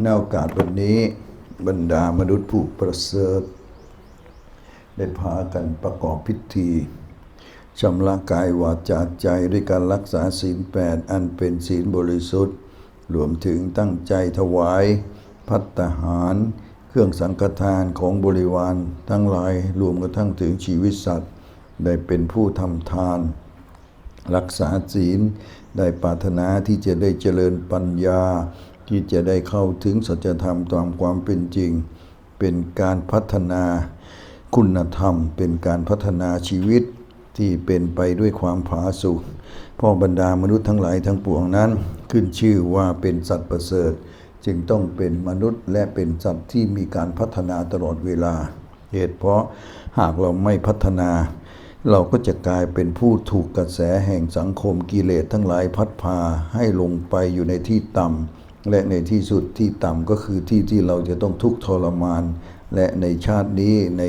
ในโอกาสวันนี้บรรดามนุษย์ผู้ประเสริฐ ได้พากันประกอบพิธีชำระกายวาจาใจด้วยการรักษาศีลแปดอันเป็นศีลบริสุทธิ์ รวมถึงตั้งใจถวาย พัตตาหาร เครื่องสังฆทานของบริวารทั้งหลายรวมกระทั่งถึงชีวิตสัตว์ ได้เป็นผู้ทำทาน รักษาศีลได้ปรารถนาที่จะได้เจริญปัญญา ที่จะได้เข้าถึงสัจธรรมตามความเป็นจริง เป็นการพัฒนาคุณธรรม เป็นการพัฒนาชีวิตที่เป็นไปด้วยความผาสุกพ่อบรรดามนุษย์ทั้งหลายทั้งปวงนั้น ขึ้นชื่อว่าเป็นสัตว์ประเสริฐ จึงต้องเป็นมนุษย์และเป็นสัตว์ที่มีการพัฒนาตลอดเวลา เหตุเพราะหากเราไม่พัฒนา เราก็จะกลายเป็นผู้ถูกกระแสแห่งสังคมกิเลสทั้งหลายพัดพาให้ลงไปอยู่ในที่ต่ำ และในที่สุดที่ต่ำก็คือที่ที่เราจะต้องทุกข์ทรมาน และในชาตินี้ใน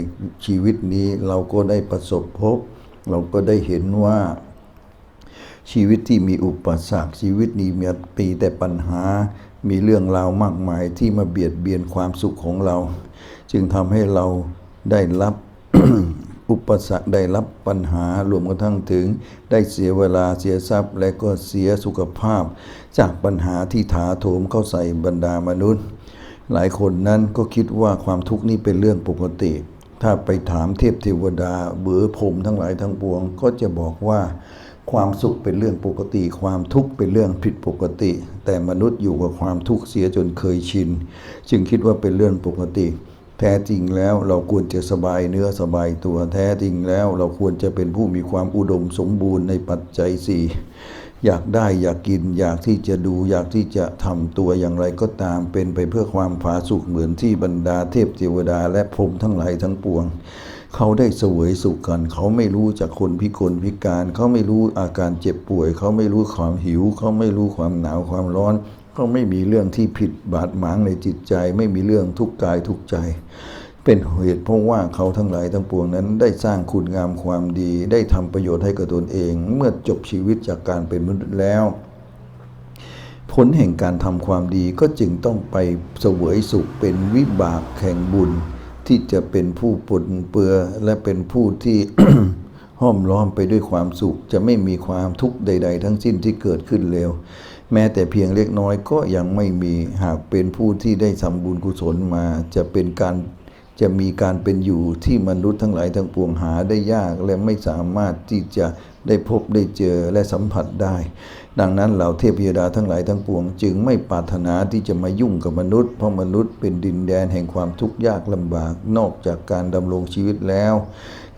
ชีวิตนี้เราก็ได้ประสบพบ เราก็ได้เห็นว่าชีวิตที่มีอุปสรรคชีวิตนี้มีปีแต่ปัญหา มีเรื่องราวมากมายที่มาเบียดเบียนความสุขของเรา จึงทำให้เราได้รับ อุปสรรคได้รับปัญหารวมกระทั่งถึง ได้เสียเวลาเสียทรัพย์ และก็เสียสุขภาพ จากปัญหาที่ถาโถมเข้าใส่บรรดามนุษย์ หลายคนนั้นก็คิดว่าความทุกข์นี่เป็นเรื่องปกติ ถ้าไปถามเทพเทวดาเบือผมทั้งหลายทั้งปวง ก็จะบอกว่าความสุขเป็นเรื่องปกติ ความทุกข์เป็นเรื่องผิดปกติ แต่มนุษย์อยู่กับความทุกข์เสียจนเคยชิน จึงคิดว่าเป็นเรื่องปกติ แท้จริงแล้วเราควรจะสบายเนื้อสบายตัวแท้จริงแล้วเราควรจะเป็นผู้มีความอุดมสมบูรณ์ในปัจจัยสี่อยากได้อยากกินอยากที่จะดูอยากที่จะทำตัวอย่างไรก็ตามเป็นไปเพื่อความผาสุกเหมือนที่บรรดาเทพเทวดาและพรหมทั้งหลายทั้งปวง เขาได้เสวยสุขกัน เขาไม่รู้จากคนพิกลพิการ เขาไม่รู้อาการเจ็บป่วย เขาไม่รู้ความหิว เขาไม่รู้ความหนาวความร้อน เขาไม่มีเรื่องที่ผิดบาดหมางในจิตใจ ไม่มีเรื่องทุกข์กายทุกข์ใจ เป็นเหตุเพราะว่าเขาทั้งหลายทั้งปวงนั้นได้สร้างคุณงามความดี ได้ทำประโยชน์ให้กับตนเอง เมื่อจบชีวิตจากการเป็นมนุษย์แล้ว ผลแห่งการทำความดีก็จึงต้องไปเสวยสุขเป็นวิบากแห่งบุญ ที่จะเป็นผู้ปนเปื้อและเป็นผู้ที่ห้อมล้อมไปด้วยความสุข จะไม่มีความทุกข์ใด ๆ ทั้งสิ้นที่เกิดขึ้นเร็ว แม้แต่เพียงเล็กน้อยก็ยังไม่มีหากเป็นผู้ที่ได้ทำบุญกุศลมาจะเป็นการจะมีการเป็นอยู่ที่มนุษย์ทั้งหลายทั้งปวงหาได้ยากและไม่สามารถที่จะได้พบได้เจอและสัมผัสได้ ดังนั้นเหล่าเทพยดาทั้งหลายทั้งปวง จึงไม่ปรารถนาที่จะมายุ่งกับมนุษย์ เพราะมนุษย์เป็นดินแดนแห่งความทุกข์ยากลำบากนอกจากการดำรงชีวิตแล้ว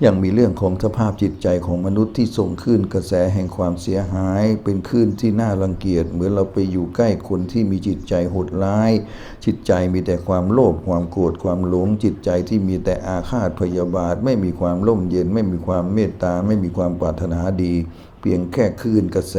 ยังมีเรื่องของสภาพจิตใจของมนุษย์ที่ส่งขึ้นกระแสแห่งความเสียหาย เป็นคลื่นที่น่ารังเกียจเหมือนเราไปอยู่ใกล้คนที่มีจิตใจโหดร้าย จิตใจมีแต่ความโลภความโกรธความหลง จิตใจที่มีแต่อาฆาตพยาบาท ไม่มีความร่มเย็น ไม่มีความเมตตาไม่มีความปรารถนาดี เพียงแค่คลื่นกระแส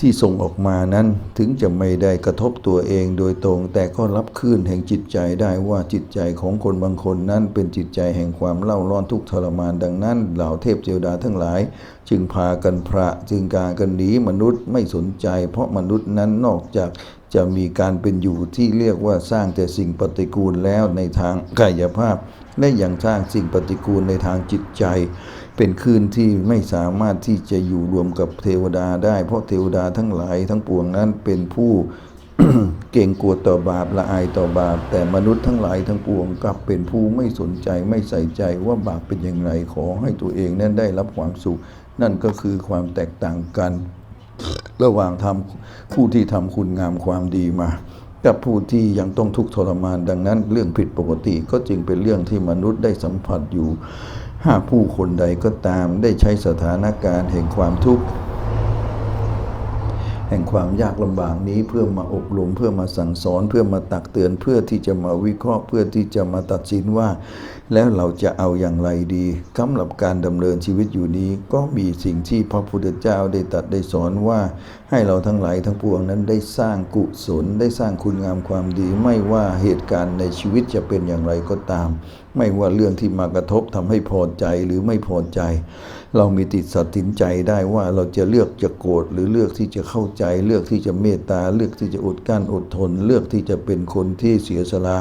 ที่ส่งออกมานั้นถึงจะไม่ได้กระทบตัวเองโดยตรง แต่ก็รับคลื่นแห่งจิตใจได้ว่าจิตใจของคนบางคนนั้นเป็นจิตใจแห่งความเล่าร้อนทุกทรมานดังนั้น เหล่าเทพเจวดาทั้งหลาย จึงพากันพระจึงการกันหนีมนุษย์ไม่สนใจ เพราะมนุษย์นั้นนอกจากจะมีการเป็นอยู่ที่เรียกว่าสร้างแต่สิ่งปฏิกูลแล้วในทางกายภาพ และยังสร้างสิ่งปฏิกูลในทางจิตใจ เป็นคลื่นที่ไม่สามารถที่จะอยู่รวมกับเทวดาได้ เพราะเทวดาทั้งหลายทั้งปวงนั้นเป็นผู้เก่งกลัวต่อบาปละอายต่อบาป แต่มนุษย์ทั้งหลายทั้งปวงกลับเป็นผู้ไม่สนใจไม่ใส่ใจว่าบาปเป็นอย่างไรขอให้ตัวเองนั้นได้รับความสุข นั่นก็คือความแตกต่างกัน ระหว่างทำผู้ที่ทำคุณงามความดีมากับผู้ที่ยังต้องทุกข์ทรมานดังนั้น เรื่องผิดปกติก็จึงเป็นเรื่องที่มนุษย์ได้สัมผัสอยู่ หากผู้คนใดก็ตามได้ใช้สถานการณ์แห่งความทุกข์ ห่งความยากลำบากนี้เพื่อมาอบรมเพื่อมาสั่งสอนเพื่อมาตักเตือนเพื่อที่จะมาวิเคราะห์ เพื่อที่จะมาตัดสินว่า แล้วเราจะเอาอย่างไรดีสำหรับการดำเนินชีวิตอยู่นี้ก็มีสิ่งที่พระพุทธเจ้าได้ตัดได้สอนว่า ให้เราทั้งหลายทั้งปวงนั้นได้สร้างกุศลได้สร้างคุณงามความดี ไม่ว่าเหตุการณ์ในชีวิตจะเป็นอย่างไรก็ตาม ไม่ว่าเรื่องที่มากระทบทำให้พอใจหรือไม่พอใจ เรามีติดตัดสินใจได้ว่าเราจะเลือกจะโกรธหรือเลือกที่จะเข้าใจ เลือกที่จะเมตตา เลือกที่จะอดกั้นอดทน เลือกที่จะเป็นคนที่เสียสละ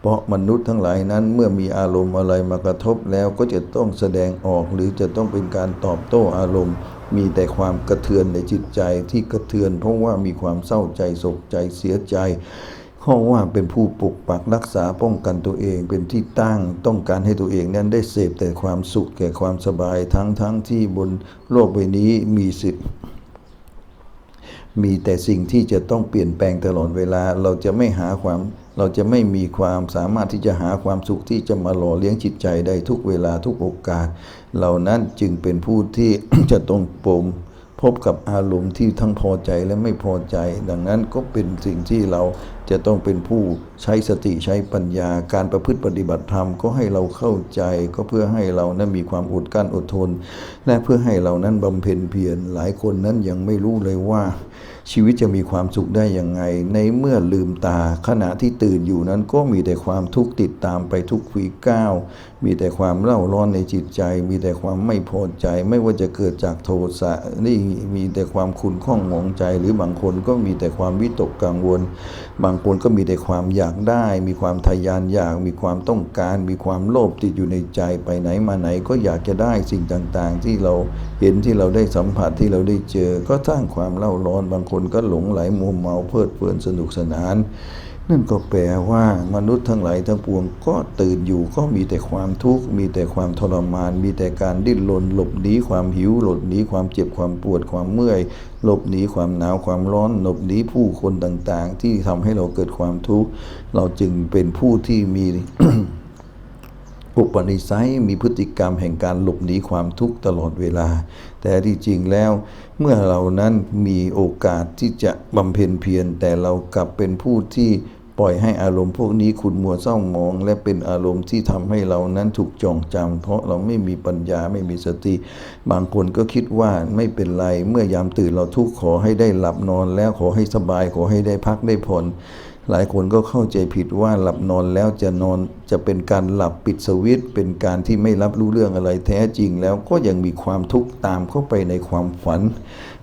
เพราะมนุษย์ทั้งหลายนั้นเมื่อมีอารมณ์อะไรมากระทบแล้วก็จะต้องแสดงออกหรือจะต้องเป็นการตอบโต้อารมณ์ มีแต่ความกระเทือนในจิตใจที่กระเทือน เพราะว่ามีความเศร้าใจโศกใจเสียใจ เพราะว่าเป็นผู้ปกปักรักษาป้องกันตัวเองเป็นที่ตั้งต้องการให้ตัวเองนั้นได้เสพแต่ความสุขแก่ความสบายทั้งทั้งที่บนโลกใบนี้มีสิทธิ์มีแต่สิ่งที่จะต้องเปลี่ยนแปลงตลอดเวลาเราจะไม่หาความเราจะไม่มีความสามารถที่จะหาความสุขที่จะมาหล่อเลี้ยงจิตใจได้ทุกเวลาทุกโอกาส เหล่านั้นจึงเป็นผู้ที่จะต้องปมพบกับอารมณ์ที่ทั้งพอใจและไม่พอใจ ดังนั้นก็เป็นสิ่งที่เรา จะต้องเป็นผู้ใช้สติใช้ปัญญาการประพฤติปฏิบัติธรรมก็ให้เราเข้าใจก็เพื่อให้เรานั้นมีความอดกั้นอดทน และเพื่อให้เรานั้นบำเพ็ญเพียรหลายคนนั้นยังไม่รู้เลยว่า ชีวิตจะมีความสุขได้ยังไง ในเมื่อลืมตาขณะที่ตื่นอยู่นั้นก็มีแต่ความทุกข์ติดตามไปทุกฝีก้าวมีแต่ความเล่าร้อนในจิตใจ มีแต่ความไม่พอใจ ไม่ว่าจะเกิดจากโทสะนี่มีแต่ความขุ่นข้องหมองใจ หรือบางคนก็มีแต่ความวิตกกังวลบางางคนก็มีแต่ความอยากได้ มีความทะยานอยาก มีความต้องการ มีความโลภติดอยู่ในใจไปไหนมาไหนก็อยากจะได้สิ่งต่างๆ ที่เราเห็นที่เราได้สัมผัสที่เราได้เจอ ก็สร้างความเล่าร้อนบางคนก็หลงไหลมัวเมาเพลิดเพลินสนุกสนาน นั่นก็แปลว่ามนุษย์ทั้งหลายทั้งปวงก็ตื่นอยู่ก็มีแต่ความทุกข์ มีแต่ความทรมาน มีแต่การดิ้นรนหลบหนีความหิวหลบหนีความเจ็บความปวดความเมื่อย หลบหนีความหนาวความร้อนหลบหนีผู้คนต่างๆ ที่ทำให้เราเกิดความทุกข์ เราจึงเป็นผู้ที่มีอุปนิสัยมีพฤติกรรมแห่งการหลบหนีความทุกข์ตลอดเวลา แต่ที่จริงแล้วเมื่อเรานั้นมีโอกาสที่จะบำเพ็ญเพียรแต่เรากลับเป็นผู้ที่ ปล่อยให้อารมณ์พวกนี้ขุนมัวเศร้าหมอง และเป็นอารมณ์ที่ทำให้เรานั้นถูกจองจำเพราะเราไม่มีปัญญาไม่มีสติ บางคนก็คิดว่าไม่เป็นไรเมื่อยามตื่นเราทุกข์ขอให้ได้หลับนอน แล้วขอให้สบายขอให้ได้พักได้ผ่อนหลายคนก็เข้าใจผิดว่าหลับนอนแล้วจะนอนจะเป็นการหลับปิดสวิตเป็นการที่ไม่รับรู้เรื่องอะไรแท้จริงแล้วก็ยังมีความทุกข์ตามเข้าไปในความฝัน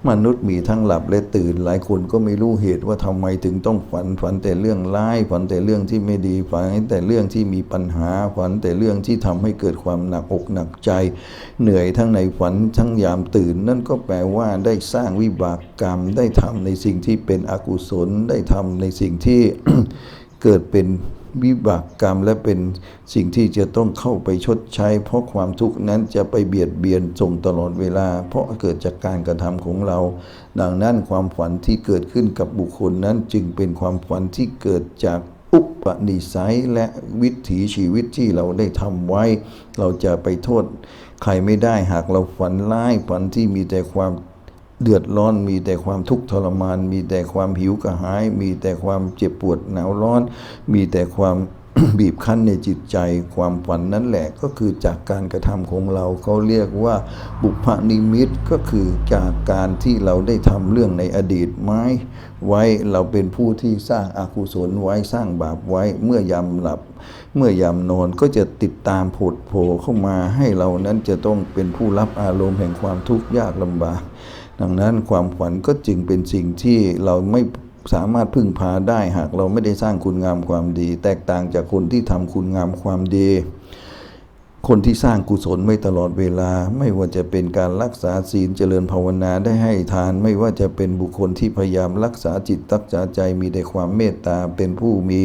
มนุษย์มีทั้งหลับและตื่นหลายคนก็ไม่รู้เหตุว่าทำไมถึงต้องฝันฝันแต่เรื่องร้ายฝันแต่เรื่องที่ไม่ดีฝันแต่เรื่องที่มีปัญหาฝันแต่เรื่องที่ทำให้เกิดความหนักอกหนักใจ เหนื่อยทั้งในฝันทั้งยามตื่น นั่นก็แปลว่าได้สร้างวิบากกรรม ได้ทำในสิ่งที่เป็นอกุศลได้ทำในสิ่งที่เกิดเป็น วิบากกรรมและเป็นสิ่งที่จะต้องเข้าไปชดใช้ เพราะความทุกข์นั้นจะไปเบียดเบียนส่งตลอดเวลา เพราะเกิดจากการกระทำของเรา ดังนั้นความฝันที่เกิดขึ้นกับบุคคลนั้นจึงเป็นความฝันที่เกิดจากอุปนิสัยและวิถีชีวิตที่เราได้ทำไว้ เราจะไปโทษ ใครไม่ได้หากเราฝันร้ายฝันที่มีแต่ความ เดือดร้อนมีแต่ความทุกข์ทรมาน มีแต่ความหิวกระหาย มีแต่ความเจ็บปวดหนาวร้อน มีแต่ความบีบคั้นในจิตใจความฝันนั่นแหละก็คือจากการกระทำของเราเขาเรียกว่าบุพนิมิตก็คือจากการที่เราได้ทำเรื่องในอดีตไม้ไว้เราเป็นผู้ที่สร้างอากุศลไว้สร้างบาปไว้เมื่อยามหลับ เมื่อยามนอนก็จะติดตามผดโผเข้ามาให้เรานั้นจะต้องเป็นผู้รับอารมณ์แห่งความทุกข์ยากลำบาก ดังนั้นความฝันก็จึงเป็นสิ่งที่เราไม่สามารถพึ่งพาได้หากเราไม่ได้สร้างคุณงามความดี แตกต่างจากคนที่ทำคุณงามความดี คนที่สร้างกุศลไว้ตลอดเวลา ไม่ว่าจะเป็นการรักษาศีลเจริญภาวนาได้ให้ทาน ไม่ว่าจะเป็นบุคคลที่พยายามรักษาจิตตักษาใจมีแต่ความเมตตาเป็นผู้มี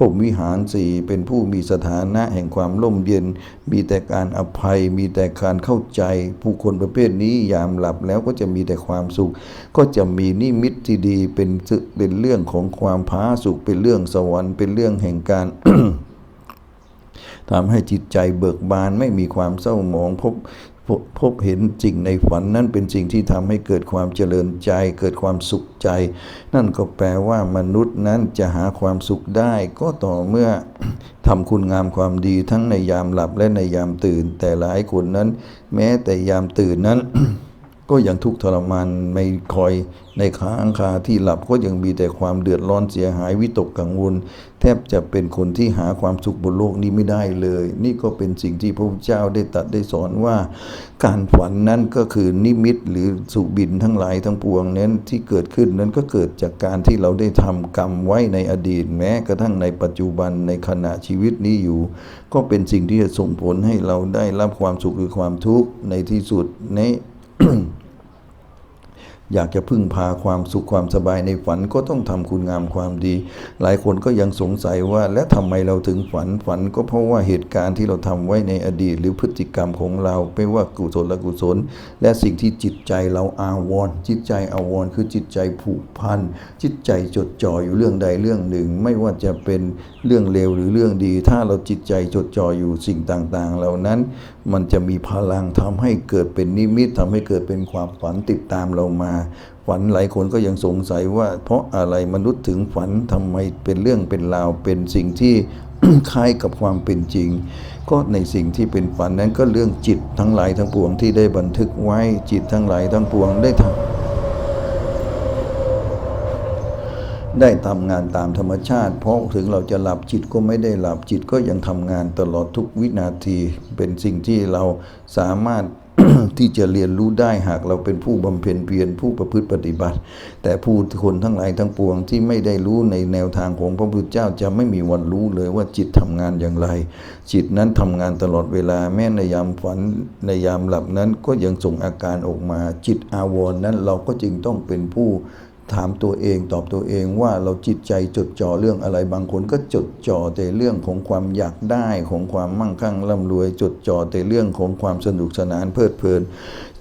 พรมวิหารสี่เป็นผู้มีสถานะแห่งความร่มเย็น มีแต่การอภัย มีแต่การเข้าใจ ผู้คนประเภทนี้ยามหลับแล้วก็จะมีแต่ความสุข ก็จะมีนิมิตที่ดีเป็นเป็นเรื่องของความผาสุขเป็นเรื่องสวรรค์เป็นเรื่องแห่งการทำให้จิตใจเบิกบานไม่มีความเศร้าหมองพบ พบเห็นสิ่งในฝันนั้นเป็นสิ่งที่ทำให้เกิดความเจริญใจ เกิดความสุขใจ นั่นก็แปลว่ามนุษย์นั้นจะหาความสุขได้ ก็ต่อเมื่อทำคุณงามความดีทั้งในยามหลับและในยามตื่น แต่หลายคนนั้น แม้แต่ยามตื่นนั้น ก็ยังทุกข์ทรมานไม่คอยในค้างคาที่หลับก็ยังมีแต่ความเดือดร้อนเสียหายวิตกกังวล แทบจะเป็นคนที่หาความสุขบนโลกนี้ไม่ได้เลย นี่ก็เป็นสิ่งที่พระพุทธเจ้าได้ตัดได้สอนว่า การฝันนั้นก็คือนิมิตหรือสุบินทั้งหลายทั้งปวงนั้นที่เกิดขึ้นนั้นก็เกิดจากการที่เราได้ทำกรรมไว้ในอดีต แม้กระทั่งในปัจจุบันในขณะชีวิตนี้อยู่ ก็เป็นสิ่งที่จะส่งผลให้เราได้รับความสุขหรือความทุกข์ในที่สุดใน อยากจะพึ่งพาความสุขความสบายในฝันก็ต้องทำคุณงามความดี หลายคนก็ยังสงสัยว่า และทำไมเราถึงฝันฝันก็เพราะว่าเหตุการณ์ที่เราทำไว้ในอดีต หรือพฤติกรรมของเราไม่ว่ากุศลและกุศล และสิ่งที่จิตใจเราอาวรจิตใจอาวรคือจิตใจผูกพันจิตใจจดจ่ออยู่เรื่องใดเรื่องหนึ่ง ไม่ว่าจะเป็นเรื่องเลวหรือเรื่องดี ถ้าเราจิตใจจดจ่ออยู่สิ่งต่างๆ เหล่านั้นมันจะมีพลังทำให้เกิดเป็นนิมิตทำให้เกิดเป็นความฝันติดตามเรามา ฝันหลายคนก็ยังสงสัยว่า เพราะอะไรมนุษย์ถึงฝันทำไมเป็นเรื่องเป็นราวเป็นสิ่งที่คล้ายกับความเป็นจริง ก็ในสิ่งที่เป็นฝันนั้นก็เรื่องจิตทั้งหลายทั้งปวงที่ได้บันทึกไว้จิตทั้งหลายทั้งปวงได้ทำ ได้ทำงานตามธรรมชาติ เพราะถึงเราจะหลับจิตก็ไม่ได้หลับจิตก็ยังทำงานตลอดทุกวินาที เป็นสิ่งที่เราสามารถที่จะเรียนรู้ได้หากเราเป็นผู้บำเพ็ญเพียรผู้ประพฤติปฏิบัติ แต่ผู้คนทั้งหลายทั้งปวงที่ไม่ได้รู้ในแนวทางของพระพุทธเจ้าจะไม่มีวันรู้เลยว่าจิตทำงานอย่างไร จิตนั้นทำงานตลอดเวลาแม้ในยามฝันในยามหลับนั้นก็ยังส่งอาการออกมา จิตอาวรณ์นั้นเราก็จึงต้องเป็นผู้ ถามตัวเองตอบตัวเองว่าเราจิตใจจดจ่อเรื่องอะไรบางคนก็จดจ่อแต่เรื่องของความอยากได้ของความมั่งคั่งร่ำรวย จดจ่อแต่เรื่องของความสนุกสนานเพลิดเพลิน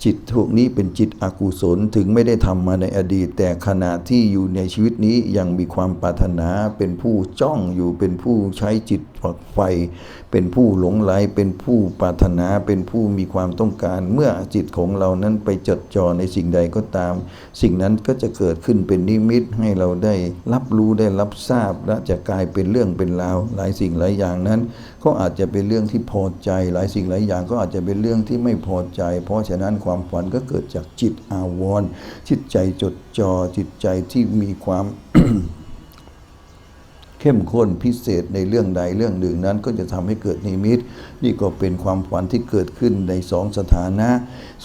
จิตพวกนี้เป็นจิตอกุศลถึงไม่ได้ทำมาในอดีต แต่ขณะที่อยู่ในชีวิตนี้ยังมีความปรารถนาเป็นผู้จ้องอยู่เป็นผู้ใช้จิตฝักไฟเป็นผู้หลงไหลเป็นผู้ปรารถนาเป็นผู้มีความต้องการ เมื่อจิตของเรานั้นไปจดจ่อในสิ่งใดก็ตาม สิ่งนั้นก็จะเกิดขึ้นเป็นนิมิตให้เราได้รับรู้ได้รับทราบและจะกลายเป็นเรื่องเป็นราวหลายสิ่งหลายอย่างนั้น ก็อาจจะเป็นเรื่องที่พอใจ หลายสิ่งหลายอย่างก็อาจจะเป็นเรื่องที่ไม่พอใจ เพราะฉะนั้นความฝันก็เกิดจากจิตอาวรณ์จิตใจจดจ่อจิตใจที่มีความ เข้มข้นพิเศษในเรื่องใดเรื่องหนึ่งนั้น ก็จะทำให้เกิดนิมิต นี่ก็เป็นความฝันที่เกิดขึ้นในสองสถานะ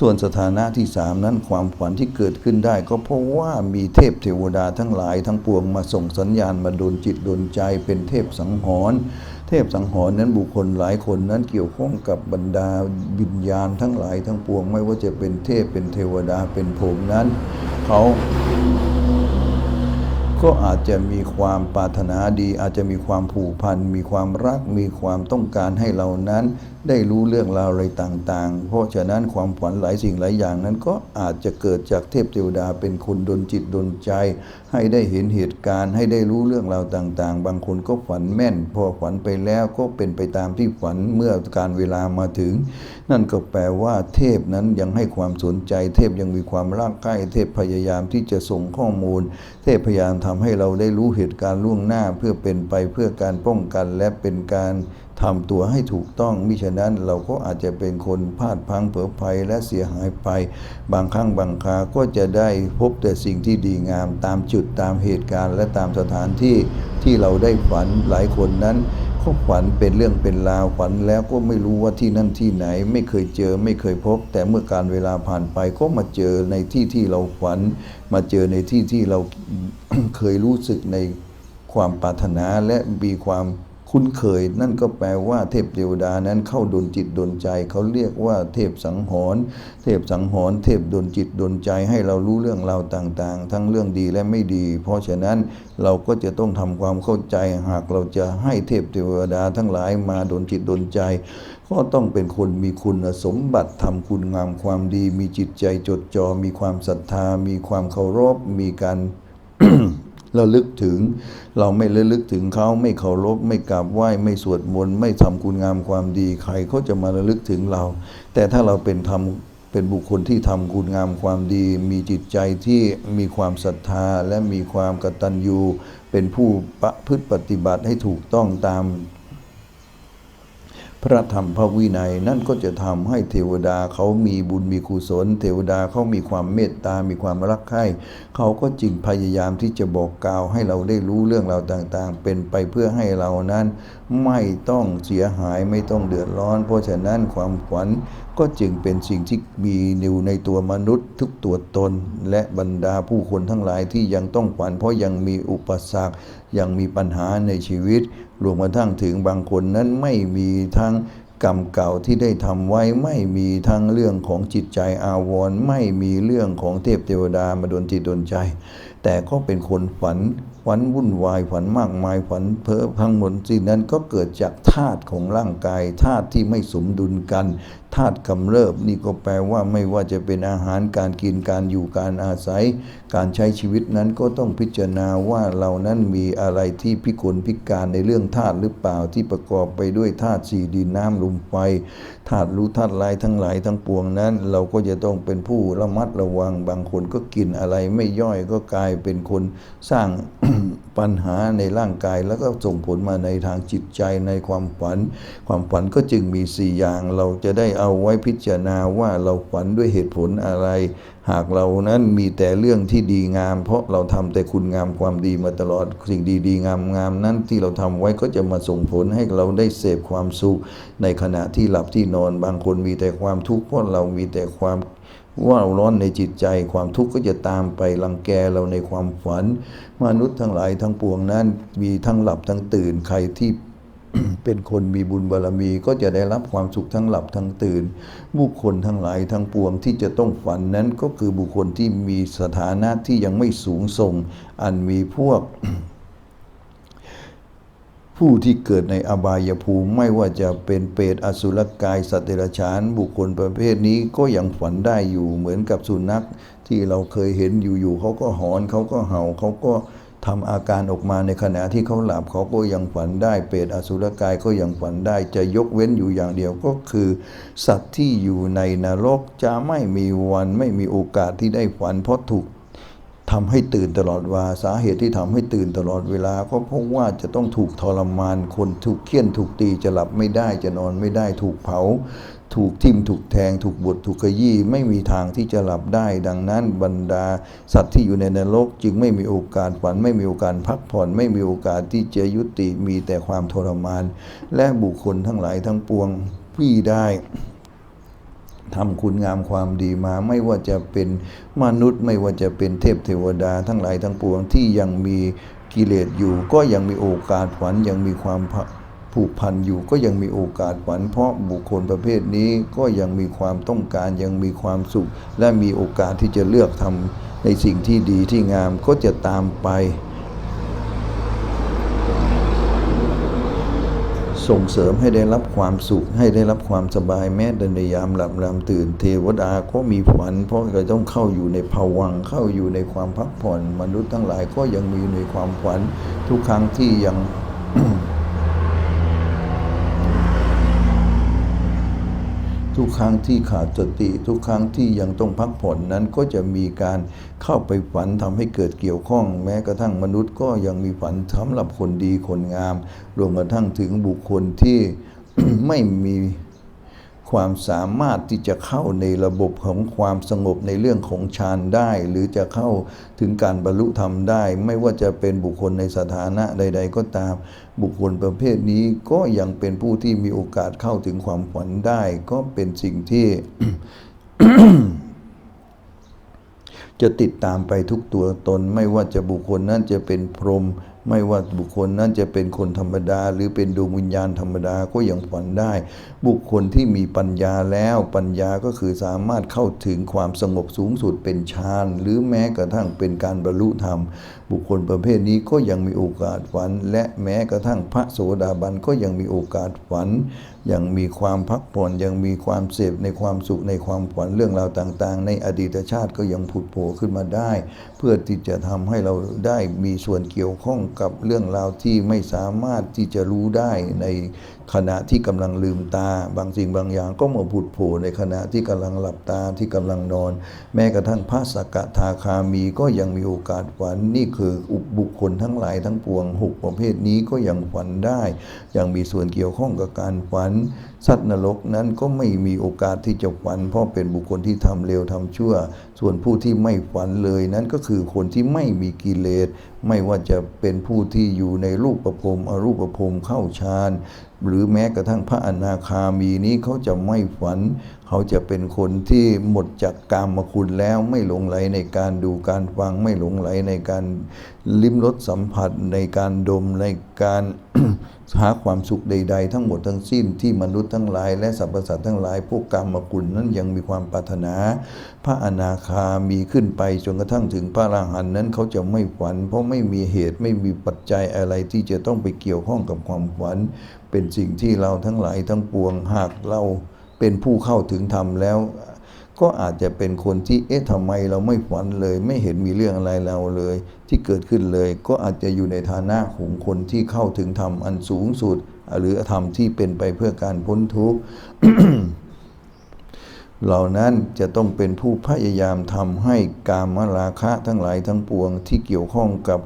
ส่วนสถานะที่สามนั้นความฝันที่เกิดขึ้นได้ ก็เพราะว่ามีเทพเทวดาทั้งหลายทั้งปวงมาส่งสัญญาณมาดลจิตดลใจเป็นเทพสังหรณ์เทพสังหรณ์นั้นบุคคลหลายคนนั้นเกี่ยวข้องกับบรรดาวิญญาณทั้งหลายทั้งปวง ไม่ว่าจะเป็นเทพเป็นเทวดาเป็นพรหมนั้นเขา ก็อาจจะมีความปรารถนาดี อาจจะมีความผูกพัน มีความรัก มีความต้องการให้เรานั้น ได้รู้เรื่องราวอะไรต่างๆ เพราะฉะนั้นความฝันหลายสิ่งหลายอย่างนั้นก็อาจจะเกิดจากเทพเทวดาเป็นคนดลจิตดลใจ ให้ได้เห็นเหตุการณ์ ให้ได้รู้เรื่องราวต่างๆ บางคนก็ฝันแม่น พอฝันไปแล้วก็เป็นไปตามที่ฝันเมื่อการเวลามาถึง นั่นก็แปลว่าเทพนั้นยังให้ความสนใจ เทพยังมีความรักใกล้เทพพยายามที่จะส่งข้อมูล เทพพยายามทำให้เราได้รู้เหตุการณ์ล่วงหน้าเพื่อเป็นไปเพื่อการป้องกันและเป็นการ ทำตัวให้ถูกต้องมิฉะนั้นเราก็อาจจะเป็นคนพลาดพังเผลอภัยและเสียหายไป บางครั้งบางคราก็จะได้พบแต่สิ่งที่ดีงาม ตามจุดตามเหตุการณ์ และตามสถานที่ที่เราได้ฝันหลายคนนั้นก็ฝันเป็นเรื่องเป็นราวฝันแล้วก็ไม่รู้ว่าที่นั่นที่ไหน ไม่เคยเจอไม่เคยพบ แต่เมื่อการเวลาผ่านไปก็มาเจอในที่ที่เราฝัน มาเจอในที่ที่เราเคยรู้สึกในความปรารถนาและมีความ คุ้นเคย นั่นก็แปลว่าเทพเทวดานั้นเข้าดลจิตดลใจ เขาเรียกว่าเทพสังหรณ์เทพสังหรณ์เทพดลจิตดลใจให้เรารู้เรื่องราวต่างๆ ทั้งเรื่องดีและไม่ดี เพราะฉะนั้นเราก็จะต้องทำความเข้าใจหากเราจะให้เทพเทวดาทั้งหลายมาดลจิตดลใจ ก็ต้องเป็นคนมีคุณสมบัติทำคุณงามความดี มีจิตใจจดจอ่อมีความศรัทธา มีความเคารพมีการ เราลึกถึง เราไม่ระลึกถึงเขาไม่เคารพไม่กราบไหว้ไม่สวดมนต์ไม่ทำคุณงามความดีใครเขาจะมาระลึกถึงเรา แต่ถ้าเราเป็นทำเป็นบุคคลที่ทำคุณงามความดี มีจิตใจที่มีความศรัทธาและมีความกตัญญูเป็นผู้ประพฤติปฏิบัติให้ถูกต้องตาม พระธรรมพระวินัยนั่นก็จะทำให้เทวดาเขามีบุญมีกุศล เทวดาเขามีความเมตตา มีความรักใคร่เขาก็จึงพยายามที่จะบอกกล่าวให้เราได้รู้เรื่องราวต่างๆ เป็นไปเพื่อให้เรานั้น ไม่ต้องเสียหายไม่ต้องเดือดร้อน เพราะฉะนั้นความฝันก็จึงเป็นสิ่งที่มีอยู่ในตัวมนุษย์ทุกตัวตน และบรรดาผู้คนทั้งหลายที่ยังต้องฝัน เพราะยังมีอุปสรรคยังมีปัญหาในชีวิตรวมกระทั่งถึงบางคนนั้นไม่มีทั้งกรรมเก่าที่ได้ทำไว้ไม่มีทั้งเรื่องของจิตใจอาวรณ์ไม่มีเรื่องของเทพเทวดามาดนจิตดนใจ แต่ก็เป็นคนฝันฝันวุ่นวายฝันมากมายฝันเพ้อพังหมดสิ่งนั้นก็เกิดจากธาตุของร่างกายธาตุที่ไม่สมดุลกัน ธาตุกำเริบนี่ก็แปลว่าไม่ว่าจะเป็นอาหารการกินการอยู่การอาศัย การใช้ชีวิตนั้นก็ต้องพิจารณาว่าเรานั้นมีอะไรที่พิกลพิการในเรื่องธาตุหรือเปล่าที่ประกอบไปด้วยธาตุสี่ดินน้ำลมไฟธาตุรู้ธาตุลายทั้งหลายทั้งปวงนั้น เราก็จะต้องเป็นผู้ระมัดระวังบางคนก็กินอะไรไม่ย่อยก็กลายเป็นคนสร้าง ปัญหาในร่างกายแล้วก็ส่งผลมาในทางจิตใจในความฝัน ความฝันก็จึงมีสี่อย่าง เราจะได้เอาไว้พิจารณาว่าเราฝันด้วยเหตุผลอะไร หากเรานั้นมีแต่เรื่องที่ดีงาม เพราะเราทำแต่คุณงามความดีมาตลอดสิ่งดีๆงามๆนั้นที่เราทำไว้ก็จะมาส่งผลให้เราได้เสพความสุข ในขณะที่หลับที่นอนบางคนมีแต่ความทุกข์เพราะเรามีแต่ความ ว่าร้อนในจิตใจความทุกข์ก็จะตามไปรังแกเราในความฝัน มนุษย์ทั้งหลายทั้งปวงนั้น มีทั้งหลับทั้งตื่นใครที่เป็นคนมีบุญบารรมีก็จะได้รับความสุขทั้งหลับทั้งตื่น บุคคลทั้งหลายทั้งปวงที่จะต้องฝันนั้นก็คือบุคคลที่มีสถานะที่ยังไม่สูงส่ง อันมีพวก ผู้ที่เกิดในอบายภูมิไม่ว่าจะเป็นเปรตอสุรกายสัตว์เดรัจฉานบุคคลประเภทนี้ก็ยังฝันได้อยู่เหมือนกับสุนัข ที่เราเคยเห็นอยู่ๆเขาก็หอนเขาก็เห่าเขาก็ทำอาการออกมาในขณะที่เขาหลับเขาก็ยังฝันได้ เปรตอสุรกายก็ยังฝันได้ จะยกเว้นอยู่อย่างเดียวก็คือ สัตว์ที่อยู่ในนรกจะไม่มีวันไม่มีโอกาสที่ได้ฝันเพราะถูก ทำให้ตื่นตลอดวาสาเหตุที่ทำให้ตื่นตลอดเวลาก็เพราะว่าจะต้องถูกทรมานคนถูกเคี่ยนถูกตีจะหลับไม่ได้จะนอนไม่ได้ถูกเผา ถูกทิ่มถูกแทง ถูกบดถูกขยี้ไม่มีทางที่จะหลับได้ ดังนั้นบรรดา สัตว์ที่อยู่ในนรกจึงไม่มีโอกาสฝันไม่มีโอกาสพักผ่อนไม่มีโอกาสที่จะยุติมีแต่ความทรมาน และบุคคลทั้งหลายทั้งปวงพี่ได้ ทำคุณงามความดีมาไม่ว่าจะเป็นมนุษย์ ไม่ว่าจะเป็นเทพเทวดาทั้งหลายทั้งปวงที่ยังมีกิเลสอยู่ ก็ยังมีโอกาสฝันยังมีความผูกพันอยู่ก็ยังมีโอกาสฝัน เพราะบุคคลประเภทนี้ก็ยังมีความต้องการยังมีความสุข และมีโอกาสที่จะเลือกทำในสิ่งที่ดีที่งามก็จะตามไป ส่งเสริมให้ได้รับความสุข ให้ได้รับความสบายแม้แต่ในยามหลับยามตื่นเทวดาก็มีฝัน เพราะก็ต้องเข้าอยู่ในภวังเข้าอยู่ในความพักผ่อน มนุษย์ทั้งหลายก็ยังมีในความฝันทุกครั้งที่ยัง ทุกครั้งที่ขาดสติทุกครั้งที่ยังต้องพักผ่อนนั้นก็จะมีการเข้าไปฝันทำให้เกิดเกี่ยวข้อง แม้กระทั่งมนุษย์ก็ยังมีฝันสำหรับคนดีคนงาม รวมกระทั่งถึงบุคคลที่ไม่มี ความสามารถที่จะเข้าในระบบของความสงบในเรื่องของฌานได้ หรือจะเข้าถึงการบรรลุธรรมได้ ไม่ว่าจะเป็นบุคคลในสถานะใด ๆ ก็ตาม บุคคลประเภทนี้ก็ยังเป็นผู้ที่มีโอกาสเข้าถึงความฝันได้ ก็เป็นสิ่งที่จะติดตามไปทุกตัวตน ไม่ว่าจะบุคคลนั้นจะเป็นพรหม ไม่ว่าบุคคลนั้นจะเป็นคนธรรมดา หรือเป็นดวงวิญญาณธรรมดาก็ยังฝันได้ บุคคลที่มีปัญญาแล้วปัญญาก็คือสามารถเข้าถึงความสงบสูงสุดเป็นฌานหรือแม้กระทั่งเป็นการบรรลุธรรมบุคคลประเภทนี้ก็ยังมีโอกาสฝัน และแม้กระทั่งพระโสดาบันก็ยังมีโอกาสฝัน ยังมีความพักผ่อนยังมีความเสพในความสุขในความฝันเรื่องราวต่างๆ ในอดีตชาติก็ยังผุดโผล่ขึ้นมาได้ เพื่อที่จะทำให้เราได้มีส่วนเกี่ยวข้องกับเรื่องราวที่ไม่สามารถที่จะรู้ได้ในขณะที่กำลังลืมตา บางสิ่งบางอย่างก็มาผุดโผล่ในขณะที่กำลังหลับตาที่กำลังนอน แม้กระทั่งพระสกทาคามีก็ยังมีโอกาสฝันนี่คืออุบุคคลทั้งหลายทั้งปวงหกประเภทนี้ก็ยังฝันได้ยังมีส่วนเกี่ยวข้องกับการฝัน สัตว์นรกนั้นก็ไม่มีโอกาสที่จะฝัน เพราะเป็นบุคคลที่ทำเลวทำชั่ว ส่วนผู้ที่ไม่ฝันเลยนั้นก็คือคนที่ไม่มีกิเลสไม่ว่าจะเป็นผู้ที่อยู่ในรูปประพรมอรูปประพรมเข้าฌาน หรือแม้กระทั่งพระอนาคามีนี้เขาจะไม่ฝัน เขาจะเป็นคนที่หมดจากกามคุณแล้วไม่หลงไหลในการดูการฟังไม่หลงไหลในการลิ้มรสสัมผัสในการดมในการ หาความสุขใด ๆ ทั้งหมดทั้งสิ้นที่มนุษย์ทั้งหลาย และสรรพสัตว์ทั้งหลาย พวกกรรมคุณนั้นยังมีความปรารถนา พระอนาคามีขึ้นไปจนกระทั่งถึงพระอรหันต์นั้นเขาจะไม่ฝัน เพราะไม่มีเหตุไม่มีปัจจัยอะไรที่จะต้องไปเกี่ยวข้องกับความฝัน เป็นสิ่งที่เราทั้งหลายทั้งปวงหากเราเป็นผู้เข้าถึงธรรมแล้ว ก็อาจจะเป็นคนที่เอ๊ะทำไมเราไม่ฝันเลย ไม่เห็นมีเรื่องอะไรเราเลย ที่เกิดขึ้นเลย ก็อาจจะอยู่ในฐานะของคนที่เข้าถึงธรรมอันสูงสุด หรือธรรมที่เป็นไปเพื่อการพ้นทุกข์เหล่านั้นจะต้องเป็นผู้พยายามทำให้กามราคะทั้งหลายทั้งปวงที่เกี่ยวข้องกับ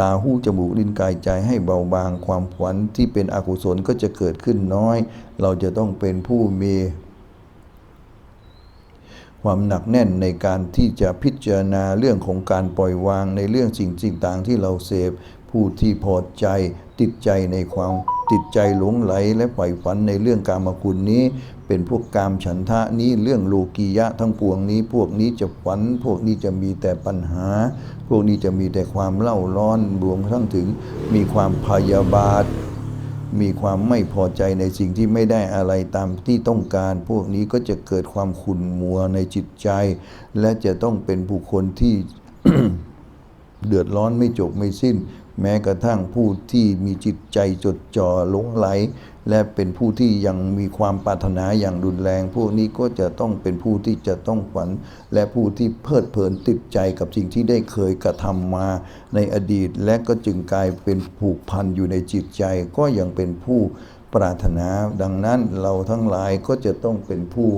ตาหูจมูกลิ้นกายใจให้เบาบางความฝันที่เป็นอกุศลก็จะเกิดขึ้นน้อย เราจะต้องเป็นผู้มี ความหนักแน่นในการที่จะพิจารณาเรื่องของการปล่อยวางในเรื่องสิ่งต่างๆที่เราเสพ ผู้ที่พอใจ ติดใจในความติดใจหลงไหลและใฝ่ฝันในเรื่องกามคุณนี้ เป็นพวกกามฉันทะนี้เรื่องโลกียะทั้งปวงนี้ พวกนี้จะฝัน พวกนี้จะมีแต่ปัญหา พวกนี้จะมีแต่ความเล่าร้อนรวมทั้งถึงมีความพยาบาท มีความไม่พอใจในสิ่งที่ไม่ได้อะไรตามที่ต้องการ พวกนี้ก็จะเกิดความขุ่นมัวในจิตใจ และจะต้องเป็นบุคคลที่เดือดร้อนไม่จบไม่สิ้น แม้กระทั่งผู้ที่มีจิตใจจดจ่อหลงไหล และเป็นผู้ที่ยังมีความปรารถนาอย่างรุนแรง พวกนี้ก็จะต้องเป็นผู้ที่จะต้องฝัน และผู้ที่เพลิดเพลินติดใจกับสิ่งที่ได้เคยกระทำมาในอดีต และก็จึงกลายเป็นผูกพันอยู่ในจิตใจ ก็ยังเป็นผู้ปรารถนาดังนั้นเราทั้งหลายก็จะต้องเป็นผู้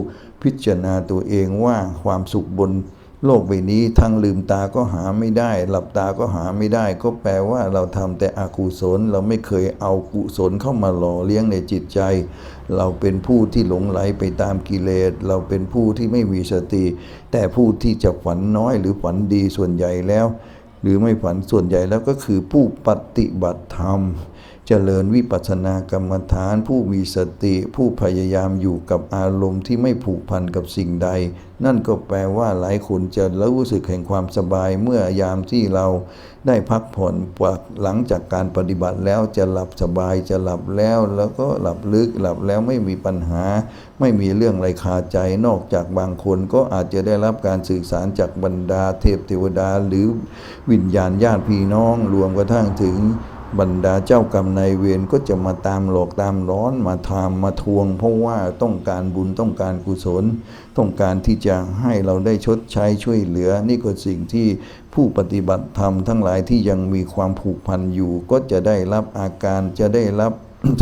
พิจารณาตัวเองว่าความสุขบน โลกใบนี้ทางลืมตาก็หาไม่ได้ หลับตาก็หาไม่ได้ ก็แปลว่าเราทำแต่อกุศล เราไม่เคยเอากุศลเข้ามาหล่อเลี้ยงในจิตใจ เราเป็นผู้ที่หลงไหลไปตามกิเลส เราเป็นผู้ที่ไม่มีสติ แต่ผู้ที่จะฝันน้อยหรือฝันดีส่วนใหญ่แล้ว หรือไม่ฝันส่วนใหญ่แล้วก็คือผู้ปฏิบัติธรรม เจริญวิปัสสนากรรมฐาน ผู้มีสติ ผู้พยายามอยู่กับอารมณ์ที่ไม่ผูกพันกับสิ่งใด นั่นก็แปลว่าหลายคนจะรู้สึกแห่งความสบายเมื่อยามที่เราได้พักผ่อนปากหลังจากการปฏิบัติแล้วจะหลับสบายจะหลับแล้วแล้วก็หลับลึกหลับแล้วไม่มีปัญหา ไม่มีเรื่องไรคาใจนอกจากบางคนก็อาจจะได้รับการสื่อสารจากบรรดาเทพเทวดา หรือวิญญาณญาติพี่น้องรวมกระทั่งถึง บรรดาเจ้ากรรมนายเวรก็จะมาตามหลอกตามร้อนมาทามมาทวง เพราะว่าต้องการบุญต้องการกุศล ต้องการที่จะให้เราได้ชดใช้ช่วยเหลือ นี่ก็สิ่งที่ผู้ปฏิบัติธรรมทั้งหลายที่ยังมีความผูกพันอยู่ ก็จะได้รับอาการจะได้รับ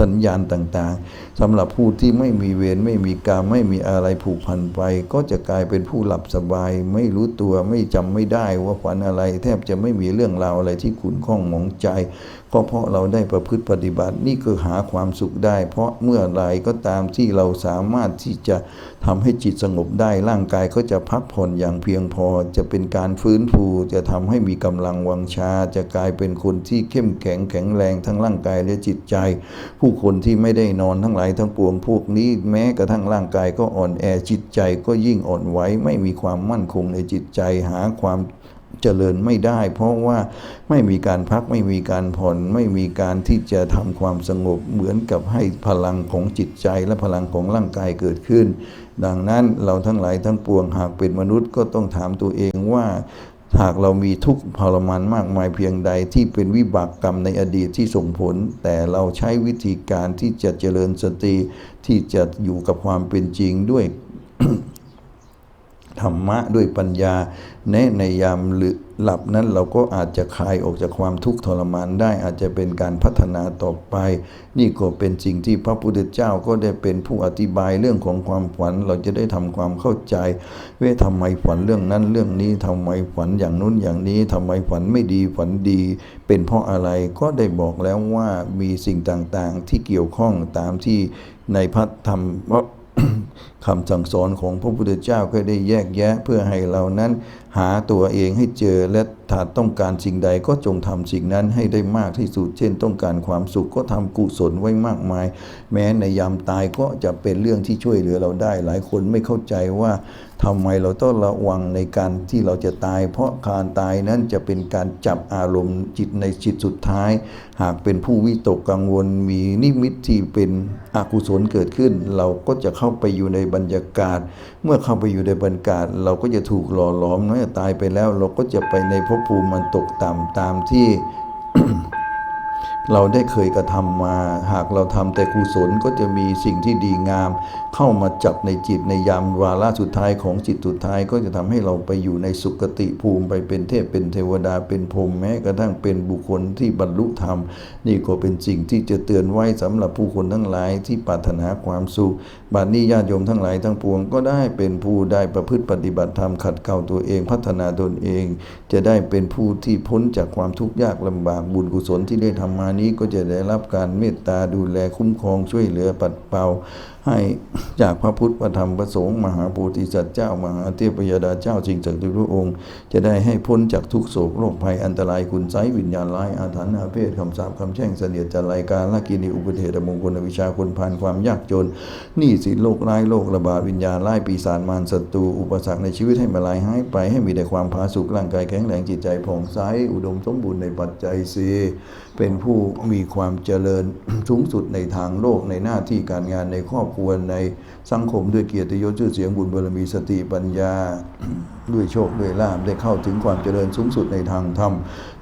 สัญญาณต่างๆสำหรับผู้ที่ไม่มีเวรไม่มีกรรมไม่มีอะไรผูกพันไป ก็จะกลายเป็นผู้หลับสบาย ไม่รู้ตัวไม่จำไม่ได้ว่าฝันอะไร แทบจะไม่มีเรื่องราวอะไรที่ขุนข้องหมองใจ ก็เพราะเราได้ประพฤติปฏิบัตินี่คือหาความสุขได้ เพราะเมื่อไรก็ตามที่เราสามารถที่จะทำให้จิตสงบได้ ร่างกายก็จะพักผ่อนอย่างเพียงพอ จะเป็นการฟื้นฟู จะทำให้มีกำลังวังชา จะกลายเป็นคนที่เข้มแข็งแข็งแรงทั้งร่างกายและจิตใจ ผู้คนที่ไม่ได้นอนทั้งหลายทั้งปวงพวกนี้ แม้กระทั่งร่างกายก็อ่อนแอจิตใจก็ยิ่งอ่อนไหวไม่มีความมั่นคงในจิตใจหาความ เจริญไม่ได้ เพราะว่าไม่มีการพักไม่มีการผ่อนไม่มีการที่จะทำความสงบเหมือนกับให้พลังของจิตใจและพลังของร่างกายเกิดขึ้น ดังนั้นเราทั้งหลายทั้งปวงหากเป็นมนุษย์ก็ต้องถามตัวเองว่าหากเรามีทุกข์ทรมานมากมายเพียงใดที่เป็นวิบากกรรมในอดีตที่ส่งผล แต่เราใช้วิธีการที่จะเจริญสติที่จะอยู่กับความเป็นจริงด้วยธรรมะด้วยปัญญา แนในยามหลับนั้นเราก็อาจจะคลายออกจากความทุกข์ทรมานได้ อาจจะเป็นการพัฒนาต่อไป นี่ก็เป็นสิ่งที่พระพุทธเจ้าก็ได้เป็นผู้อธิบายเรื่องของความฝัน เราจะได้ทำความเข้าใจเว่าทำไมฝันเรื่องนั้นเรื่องนี้ทำไมฝันอย่างนู้นอย่างนี้ทำไมฝันไม่ดีฝันดี เป็นเพราะอะไรก็ได้บอกแล้วว่ามีสิ่งต่างๆที่เกี่ยวข้องตามที่ในพระธรรม คำสั่งสอนของพระพุทธเจ้าก็ได้แยกแยะเพื่อให้เรานั้น หาตัวเองให้เจอและถ้าต้องการสิ่งใดก็จงทำสิ่งนั้นให้ได้มากที่สุด เช่น ต้องการความสุขก็ทำกุศลไว้มากมาย แม้ในยามตายก็จะเป็นเรื่องที่ช่วยเหลือเราได้ หลายคนไม่เข้าใจว่า ทำไมเราต้องระวังในการที่เราจะตาย เพราะการตายนั้นจะเป็นการจับอารมณ์จิตในจิตสุดท้าย หากเป็นผู้วิตกกังวลมีนิมิตที่เป็นอกุศลเกิดขึ้น เราก็จะเข้าไปอยู่ในบรรยากาศ เมื่อเข้าไปอยู่ในบรรยากาศ เราก็จะถูกหล่อหลอมเมื่อตายไปแล้ว เราก็จะไปในภพภูมิมันตกต่ำตามที่ เราได้เคยกระทำมา หากเราทำแต่กุศลก็จะมีสิ่งที่ดีงาม เข้ามาจับในจิตในยามวาระสุดท้ายของจิตสุดท้ายก็จะทำให้เราไปอยู่ในสุคติภูมิไปเป็นเทพเป็นเทวดาเป็นพรหมแม้กระทั่งเป็นบุคคลที่บรรลุธรรม นี่ก็เป็นสิ่งที่จะเตือนไว้สำหรับผู้คนทั้งหลายที่ปรารถนาความสุขบัดนี้ญาติโยมทั้งหลายทั้งปวงก็ได้เป็นผู้ได้ประพฤติปฏิบัติธรรมขัดเกลาตัวเองพัฒนาตนเอง จะได้เป็นผู้ที่พ้นจากความทุกข์ยากลำบากบุญกุศลที่ได้ทำมานี้ก็จะได้รับการเมตตาดูแลคุ้มครองช่วยเหลือปัดเป่า ให้จากพระพุทธพระธรรมพระสงฆ์มหาโพธิสัตว์เจ้ามหาเทพยดาเจ้าสิ่งศักดิ์สิทธิ์ทุกองค์ จะได้ให้พ้นจากทุกโศกโรคภัยอันตรายคุณไสยวิญญาณร้ายอาถรรพ์อาเพศคำสาปคำแช่งเสนียดจันไรการละกินีอุปเทศมงคลวิชาคนพานความยากจนหนี้สินโรคร้ายโรคระบาดวิญญาณร้ายปีศาจมารศัตรูอุปสรรคในชีวิตให้มาลายหายไปให้มีแต่ความผาสุกร่างกายแข็งแรงจิตใจผ่องใสอุดมสมบูรณ์ในปัจจัยสีเป็นผู้มีความเจริญสูงสุดในทางโลกในหน้าที่การงานในครอบครัวในสังคมด้วยเกียรติยศชื่อเสียงบุญบารมีสติปัญญา ด้วยโชคด้วยลาภได้เข้าถึงความเจริญสูงสุดในทางธรรม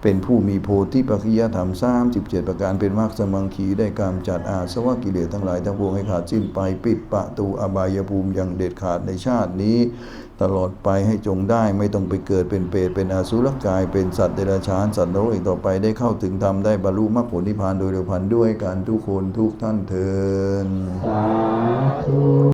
เป็นผู้มีโพธิปัจจยธรรม37ประการเป็นมรรคสมังคีได้กามจัดอาสวะกิเลสทั้งหลายทั้งปวงให้ขาดสิ้นไปปิดประตูอบายภูมิอย่างเด็ดขาดในชาตินี้ ตลอดไปให้จงได้ไม่ต้องไปเกิดเป็นเปรตเป็นอาสุรกาย เป็นสัตว์เดรัจฉานสัตว์นรกอีกต่อไปได้เข้าถึงธรรมได้บรรลุมรรคผลนิพพานโดยเร็วพันด้วยการทุกคนทุกท่านเทินสาธุ